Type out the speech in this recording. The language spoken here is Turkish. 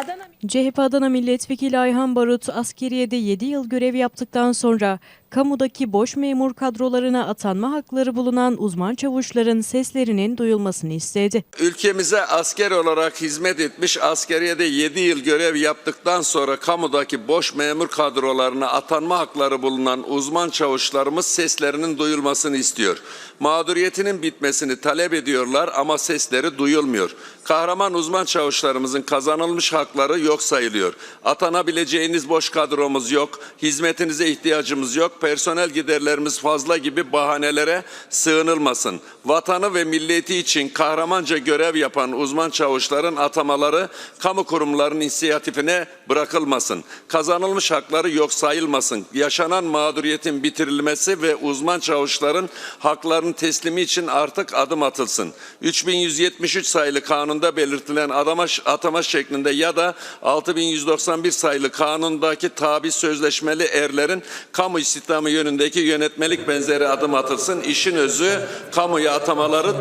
Adana CHP Adana Milletvekili Ayhan Barut, askeriyede 7 yıl görev yaptıktan sonra kamudaki boş memur kadrolarına atanma hakları bulunan uzman çavuşların seslerinin duyulmasını istedi. Ülkemize asker olarak hizmet etmiş, askeriyede 7 yıl görev yaptıktan sonra kamudaki boş memur kadrolarına atanma hakları bulunan uzman çavuşlarımız seslerinin duyulmasını istiyor. Mağduriyetinin bitmesini talep ediyorlar ama sesleri duyulmuyor. Kahraman uzman çavuşlarımızın kazanılmış hakları yok sayılıyor. Atanabileceğiniz boş kadromuz yok, hizmetinize ihtiyacımız yok, personel giderlerimiz fazla gibi bahanelere sığınılmasın. Vatanı ve milleti için kahramanca görev yapan uzman çavuşların atamaları kamu kurumlarının inisiyatifine bırakılmasın. Kazanılmış hakları yok sayılmasın. Yaşanan mağduriyetin bitirilmesi ve uzman çavuşların haklarının teslimi için artık adım atılsın. 3173 sayılı kanunda belirtilen adama, atama şeklinde ya da 6191 sayılı kanundaki tabi sözleşmeli erlerin kamu istihdamı yönündeki yönetmelik benzeri adım atılsın. İşin özü kamuya atamaları